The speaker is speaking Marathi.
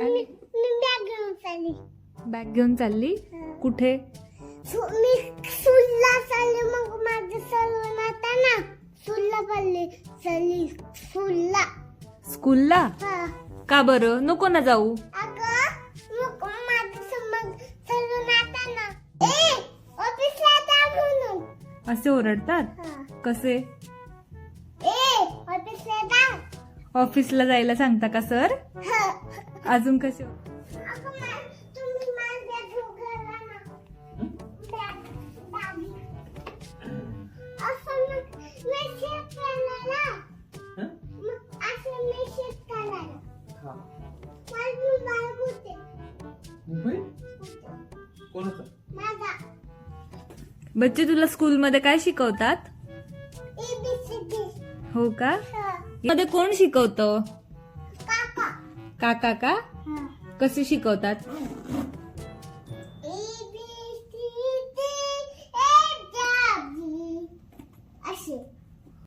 आणि मी बॅग घेऊन चालली. बॅग घेऊन चालली? कुठे? सु- मी सुल्ला चालले मग माझं सलून आता ना सुल्ला पडले. सुल्ला. स्कूलला? हा. का बरं? नको ना जाऊ. अगं मग माझं समज सलून आता ना. ए ऑफिसला जा म्हणून. असे ओरडतात? हा. कसे? ए ऑफिसला जा. ऑफिसला जायला सांगता का सर? हा. अजून कसे? बच्चे तुला स्कूलमध्ये काय शिकवतात? हो का? हा. मध्ये कोण शिकवतं? काका का? कसे शिकवतात? असे.